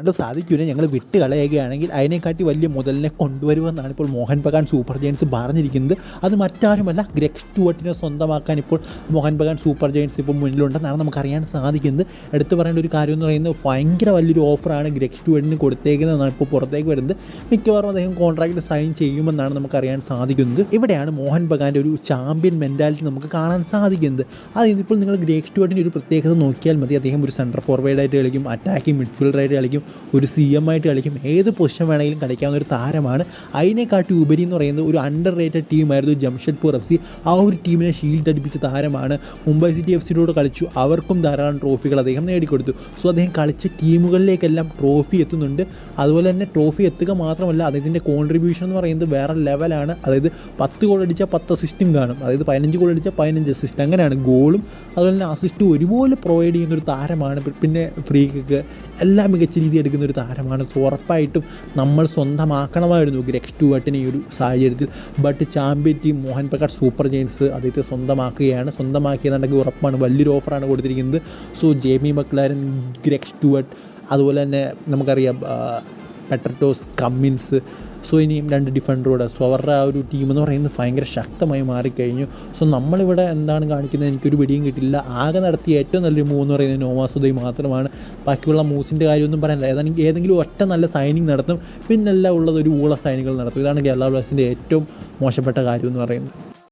അത് സാധിക്കില്ല ഞങ്ങൾ വിട്ട് കളയുകയാണെങ്കിൽ അതിനെക്കാട്ടി വലിയ മുതലിനെ കൊണ്ടുവരുമെന്നാണ് ഇപ്പോൾ മോഹൻ ബഗാൻ സൂപ്പർ ജയൻസ് പറഞ്ഞിരിക്കുന്നത്. അത് മറ്റാരുമല്ല ഗ്രെഗ് സ്റ്റുവർട്ടിനെ സ്വന്തമാക്കാൻ ഇപ്പോൾ മോഹൻ ബഗാൻ സൂപ്പർ ജയൻസ് ഇപ്പോൾ മുന്നിലുണ്ടെന്നാണ് നമുക്കറിയാൻ സാധിക്കുന്നത്. എടുത്തു പറയേണ്ട ഒരു കാര്യം എന്ന് പറയുന്നത് ഭയങ്കര വലിയൊരു ഓഫറാണ് ഗ്രെഗ് സ്റ്റുവർട്ടിന് കൊടുത്തേക്കുന്നതെന്നാണ് ഇപ്പോൾ പുറത്തേക്ക് വരുന്നത്. മിക്കവാറും അദ്ദേഹം കോൺട്രാക്റ്റ് സൈൻ ചെയ്യുമെന്നാണ് നമുക്കറിയാൻ സാധിക്കുന്നത്. ഇവിടെയാണ് മോഹൻ ബഗാന്റെ ഒരു ചാമ്പ്യൻ മെന്റാലിറ്റി നമുക്ക് കാണാൻ സാധിക്കുന്നത്. അത് ഇതിപ്പോൾ നിങ്ങൾ ഗ്രേക്ക് സ്റ്റുവർട്ടിന്റെ ഒരു പ്രത്യേകത നോക്കിയാൽ മതി. അദ്ദേഹം ഒരു സെന്റർ ഫോർവേഡായിട്ട് കളിക്കും അറ്റാക്കിംഗ് മിഡ്ഫീൽഡറായിട്ട് കളിക്കും ഒരു സി എം ആയിട്ട് കളിക്കും. ഏത് പൊസിഷൻ വേണമെങ്കിലും കളിക്കാവുന്ന ഒരു താരമാണ്. അതിനെക്കാട്ടി ഉപരി എന്ന് പറയുന്നത് ഒരു അണ്ടർ റേറ്റഡ് ടീമായിരുന്നു ജംഷഡ്പൂർ എഫ് സി. ആ ഒരു ടീമിനെ ഷീൽഡ് അടിപ്പിച്ച താരമാണ് മുംബൈ സിറ്റി എഫ് സിയോട് കളിച്ചു. അവർക്കും ധാരാളം ട്രോഫികൾ അദ്ദേഹം നേടിക്കൊടുത്തു. സോ അദ്ദേഹം കളിച്ച ടീമുകളിലേക്കെല്ലാം ട്രോഫി എത്തുന്നുണ്ട്. അതുപോലെ തന്നെ ട്രോഫി എത്തുക മാത്രമല്ല അദ്ദേഹത്തിന്റെ കോൺട്രിബ്യൂഷൻ എന്ന് പറയുന്നത് വേറെ ലെവലാണ് അതായത് പത്ത് ഗോൾ അടിച്ചാൽ പത്ത് അസിസ്റ്റും കാണും. അതായത് പതിനഞ്ച് ഗോൾ അടിച്ചാൽ പതിനഞ്ച് അസിസ്റ്റ് അങ്ങനെയാണ് ഗോളും അതുപോലെ തന്നെ അസിസ്റ്റും ഒരുപോലെ പ്രൊവൈഡ് ചെയ്യുന്ന ഒരു താരമാണ്. പിന്നെ ഫ്രീ കിക്ക് എല്ലാം മികച്ച രീതി എടുക്കുന്ന ഒരു താരമാണ്. ഉറപ്പായിട്ടും നമ്മൾ സ്വന്തമാക്കണമായിരുന്നു ഗ്രeg സ്റ്റുവർട്ടിനെ ഈ ഒരു സാഹചര്യത്തിൽ. ബട്ട് ചാമ്പ്യൻ ടീം മോഹൻ പ്രകാട് സൂപ്പർ ജെയിൻസ് അദ്ദേഹത്തെ സ്വന്തമാക്കുകയാണ്. സ്വന്തമാക്കിയതാണെങ്കിൽ ഉറപ്പാണ്. വലിയൊരു ഓഫറാണ് കൊടുത്തിരിക്കുന്നത്. So Jamie Maclaren Greg Stuart അതുപോലെ തന്നെ നമുക്കറിയാം പെട്രറ്റോസ് കമ്മിൻസ് സോ ഇനിയും രണ്ട് ഡിഫൻഡറൂടെ സോ അവരുടെ ആ ഒരു ടീം എന്ന് പറയുന്നത് ഭയങ്കര ശക്തമായി മാറിക്കഴിഞ്ഞു. സോ നമ്മളിവിടെ എന്താണ് കാണിക്കുന്നത്? എനിക്കൊരു പിടിയും കിട്ടില്ല ആകെ നടത്തിയ ഏറ്റവും നല്ലൊരു മൂവ് എന്ന് പറയുന്നത് നോമാസുദൈ മാത്രമാണ്. ബാക്കിയുള്ള മൂസിന്റെ കാര്യമൊന്നും പറയാനില്ല. ഏതാണെങ്കിൽ ഏതെങ്കിലും ഒറ്റ നല്ല സൈനിങ് നടത്തും. പിന്നെല്ലാം ഉള്ളത് ഒരു ഊള സൈനികൾ നടത്തും. ഇതാണ് കേരള ബ്ലാസ്റ്റേഴ്സിന്റെ ഏറ്റവും മോശപ്പെട്ട കാര്യം എന്ന് പറയുന്നത്.